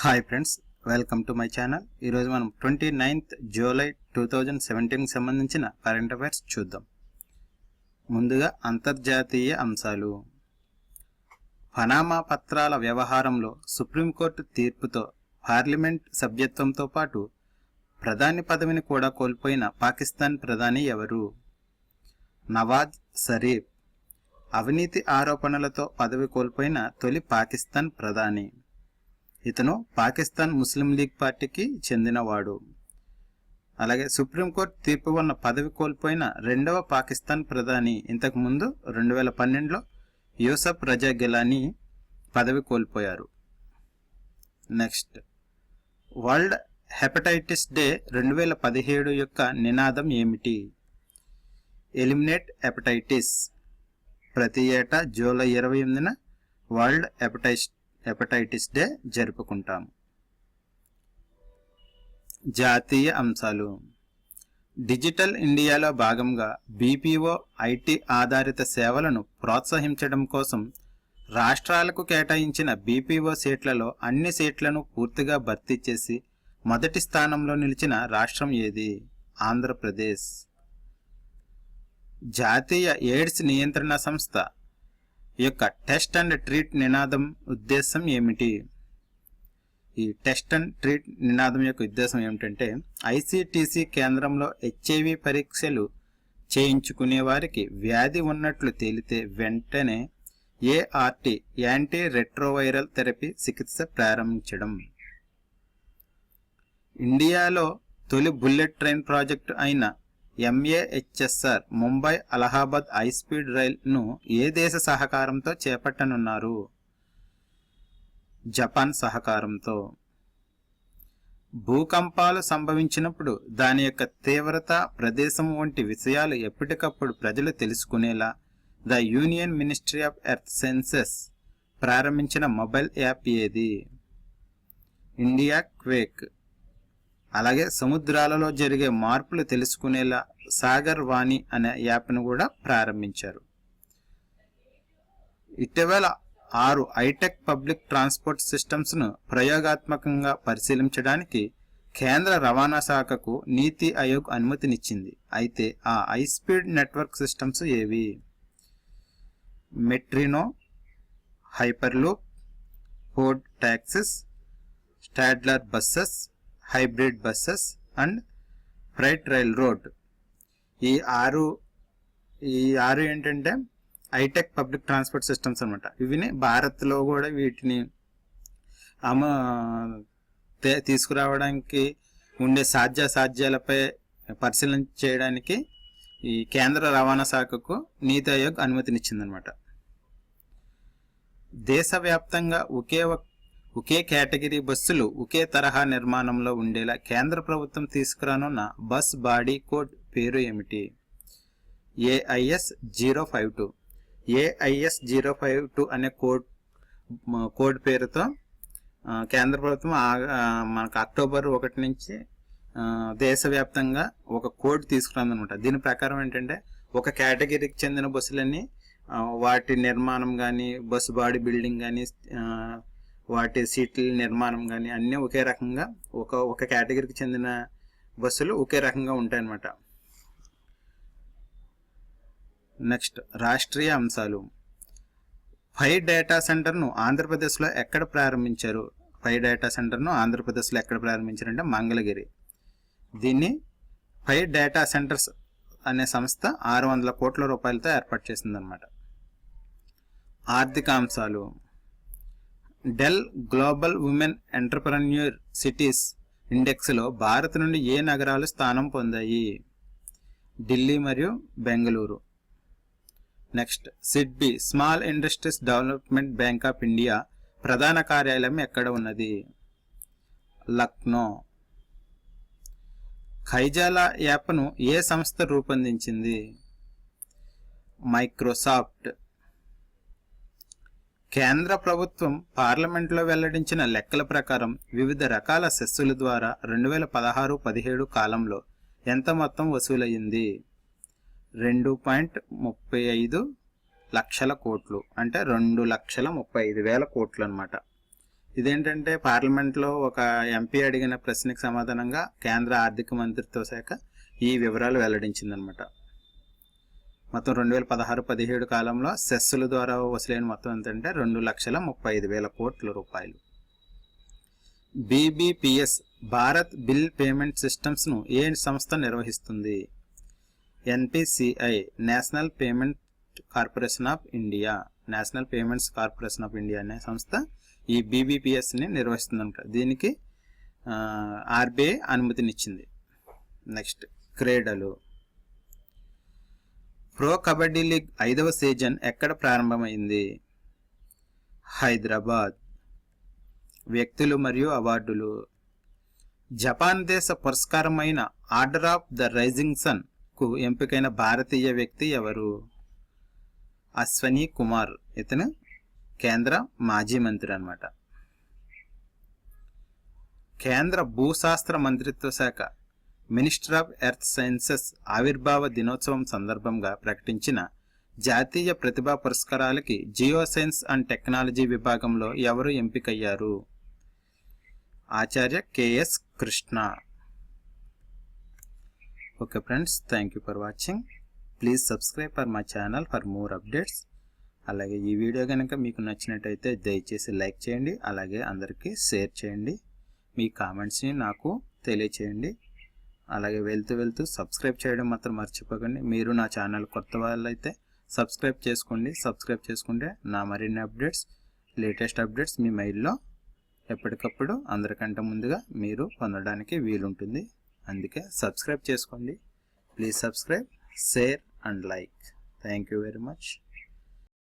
Hi friends welcome to my channel. ఈరోజు మనం twenty ninth July two thousand సెవెంటీన్కి సంబంధించిన current affairs చూద్దాం. ముందుగా అంతర్జాతీయ అంశాలు. పనామా పత్రాల వ్యవహారంలో సుప్రీంకోర్టు తీర్పుతో పార్లమెంట్ సభ్యత్వంతో పాటు ప్రధాని పదవిని కూడా కోల్పోయిన పాకిస్తాన్ ప్రధాని ఎవరు? నవాజ్ షరీఫ్. అవినీతి ఆరోపణలతో పదవి కోల్పోయిన తొలి పాకిస్తాన్ ప్రధాని. ఇతను పాకిస్తాన్ ముస్లిం లీగ్ పార్టీకి చెందినవాడు. అలాగే సుప్రీంకోర్టు తీర్పు వలన పదవి కోల్పోయిన రెండవ పాకిస్తాన్ ప్రధాని ఇంతకుముందు రెండు వేల పన్నెండులో యూసఫ్ రజా గిలానీ పదవి కోల్పోయారు. నెక్స్ట్. వరల్డ్ హెపటైటిస్ డే రెండు వేల పదిహేడు యొక్క నినాదం ఏమిటి? Eliminate hepatitis. ప్రతి ఏటా జూలై ఇరవై ఎనిమిదిన వరల్డ్ హెపటైటిస్ హెపటైటిస్ డే జరుపుకుంటాము జాతీయ అంశాలు. డిజిటల్ ఇండియాలో భాగంగా బీపీఓ ఐటీ ఆధారిత సేవలను ప్రోత్సహించడం కోసం రాష్ట్రాలకు కేటాయించిన బీపీఓ సీట్లలో అన్ని సీట్లను పూర్తిగా భర్తీ చేసి మొదటి స్థానంలో నిలిచిన రాష్ట్రం ఏది? ఆంధ్రప్రదేశ్. జాతీయ ఎయిడ్స్ నియంత్రణ సంస్థ యొక్క టెస్ట్ అండ్ ట్రీట్ నినాదం ఉద్దేశం ఏమిటి? ఈ టెస్ట్ అండ్ ట్రీట్ నినాదం యొక్క ఉద్దేశం ఏమిటంటే ఐసిటిసి కేంద్రంలో హెచ్ఐవి పరీక్షలు చేయించుకునే వారికి వ్యాధి ఉన్నట్లు తేలితే వెంటనే ఏఆర్టి యాంటీ రెట్రోవైరల్ థెరపీ చికిత్స ప్రారంభించడం. ఇండియాలో తొలి బుల్లెట్ ట్రైన్ ప్రాజెక్టు అయిన MAHSR Mumbai Allahabad high speed రైల్ను ఏ దేశ సహకారంతో చేపట్టనున్నారు? జపాన్ సహకారంతో. భూకంపాలు సంభవించినప్పుడు దాని యొక్క తీవ్రత ప్రదేశం వంటి విషయాలు ఎప్పటికప్పుడు ప్రజలు తెలుసుకునేలా the union ministry of earth sciences ప్రారంభించిన మొబైల్ యాప్ ఏది? India quake. అలాగే సముద్రాలలో జరిగే మార్పులు తెలుసుకునేలా సాగర్ వాణి అనే యాప్ను కూడా ప్రారంభించారు. ఇటీవల ఆరు హైటెక్ పబ్లిక్ ట్రాన్స్పోర్ట్ సిస్టమ్స్ను ప్రయోగాత్మకంగా పరిశీలించడానికి కేంద్ర రవాణా శాఖకు నీతి ఆయోగ్ అనుమతినిచ్చింది. అయితే ఆ హై స్పీడ్ నెట్వర్క్ సిస్టమ్స్ ఏవి? Metrino hyperloop pod taxis Stadler buses hybrid buses and freight rail road. ఈ ఆరు ఈ ఆరు ఏంటంటే హైటెక్ పబ్లిక్ ట్రాన్స్పోర్ట్ సిస్టమ్స్ అనమాట ఇవిని భారత్లో కూడా వీటిని అమ తీసుకురావడానికి ఉండే సాధ్యాసాధ్యాలపై పరిశీలన చేయడానికి ఈ కేంద్ర రవాణా శాఖకు నీతి ఆయోగ్ అనుమతినిచ్చిందనమాట దేశవ్యాప్తంగా ఒకే ఒక్క ఒకే కేటగిరీ బస్సులు ఒకే తరహా నిర్మాణంలో ఉండేలా కేంద్ర ప్రభుత్వం తీసుకురానున్న బస్ బాడీ కోడ్ పేరు ఏమిటి? AIS zero five two. AIS zero five two అనే కోడ్ కోడ్ పేరుతో కేంద్ర ప్రభుత్వం మనకు అక్టోబర్ ఒకటి నుంచి దేశవ్యాప్తంగా ఒక కోడ్ తీసుకురాదనమాట దీని ప్రకారం ఏంటంటే ఒక కేటగిరీకి చెందిన బస్సులన్నీ వాటి నిర్మాణం కానీ బస్సు బాడీ బిల్డింగ్ కానీ వాటి సీట్ల నిర్మాణం కానీ అన్నీ ఒకే రకంగా ఒక ఒక కేటగిరీకి చెందిన బస్సులు ఒకే రకంగా ఉంటాయన్నమాట. నెక్స్ట్ రాష్ట్రీయ అంశాలు. ఫై డేటా సెంటర్ను ఆంధ్రప్రదేశ్లో ఎక్కడ ప్రారంభించారు? ఫై డేటా సెంటర్ను ఆంధ్రప్రదేశ్లో ఎక్కడ ప్రారంభించారంటే మంగళగిరి. దీన్ని ఫై డేటా సెంటర్స్ అనే సంస్థ ఆరు వందల కోట్ల రూపాయలతో ఏర్పాటు చేసిందనమాట ఆర్థిక అంశాలు. Dell global women entrepreneur cities ఇండెక్స్లో Bharat నుండి ఏ నగరాలు స్థానం పొందాయి? ఢిల్లీ మరియు Bengaluru. Next SIDBI small industries development bank of India ప్రధాన కార్యాలయం ఎక్కడ ఉన్నది? లక్నో. ఖైజాలా యాప్ను ఏ సంస్థ రూపొందించింది? మైక్రోసాఫ్ట్. కేంద్ర ప్రభుత్వం పార్లమెంట్లో వెల్లడించిన లెక్కల ప్రకారం వివిధ రకాల సెస్సుల ద్వారా రెండు వేల పదహారు పదిహేడు కాలంలో ఎంత మొత్తం వసూలయ్యింది? రెండు పాయింట్ ముప్పై ఐదు లక్షల కోట్లు అంటే రెండు లక్షల ముప్పై ఐదు వేల కోట్లు అనమాట ఇదేంటంటే పార్లమెంట్లో ఒక ఎంపీ అడిగిన ప్రశ్నకు సమాధానంగా కేంద్ర ఆర్థిక మంత్రిత్వ శాఖ ఈ వివరాలు వెల్లడించిందనమాట మొత్తం రెండు వేల పదహారు పదిహేడు కాలంలో సెస్సుల ద్వారా వసూలైన మొత్తం ఎంతంటే రెండు లక్షల ముప్పై ఐదు వేల కోట్ల రూపాయలు. బీబీపీఎస్ భారత్ బిల్ పేమెంట్ సిస్టమ్స్ను ఏ సంస్థ నిర్వహిస్తుంది? NPCI national payment corporation of India. National payments corporation of India అనే సంస్థ ఈ బీబీపీఎస్ని నిర్వహిస్తుందంట. దీనికి ఆర్బీఐ అనుమతినిచ్చింది. నెక్స్ట్ క్రీడలు. ప్రో కబడ్డీ లీగ్ ఐదవ సీజన్ ఎక్కడ ప్రారంభమైంది? హైదరాబాద్. వ్యక్తులు మరియు అవార్డులు. జపాన్ దేశ పురస్కారమైన ఆర్డర్ ఆఫ్ ద రైజింగ్ సన్కు ఎంపికైన భారతీయ వ్యక్తి ఎవరు? అశ్వని కుమార్. ఇతను కేంద్ర మాజీ మంత్రి అనమాట కేంద్ర భూశాస్త్ర మంత్రిత్వ శాఖ. మినిస్టర్ ఆఫ్ ఎర్త్ సైన్సెస్ ఆవిర్భావ దినోత్సవం సందర్భంగా ప్రకటించిన జాతీయ ప్రతిభా పురస్కారాలకి జియో సైన్స్ అండ్ టెక్నాలజీ విభాగంలో ఎవరు ఎంపికయ్యారు? Acharya KS Krishna. Okay friends thank you for watching. Please subscribe for my channel for more updates. అలాగే ఈ వీడియో కనుక మీకు నచ్చినట్టయితే దయచేసి లైక్ చేయండి అలాగే అందరికీ షేర్ చేయండి. మీ కామెంట్స్ని నాకు తెలియచేయండి. అలాగే వెళ్తూ వెళ్తూ సబ్స్క్రైబ్ చేయడం మాత్రం మర్చిపోకండి. మీరు నా ఛానల్ కొత్త వాళ్ళైతే సబ్స్క్రైబ్ చేసుకోండి. సబ్స్క్రైబ్ చేసుకుంటే నా మరిన్ని అప్డేట్స్ లేటెస్ట్ అప్డేట్స్ మీ మెయిల్లో ఎప్పటికప్పుడు అందరికంటే ముందుగా మీరు పొందడానికి వీలుంటుంది. అందుకే సబ్స్క్రైబ్ చేసుకోండి. Please subscribe share and like thank you very much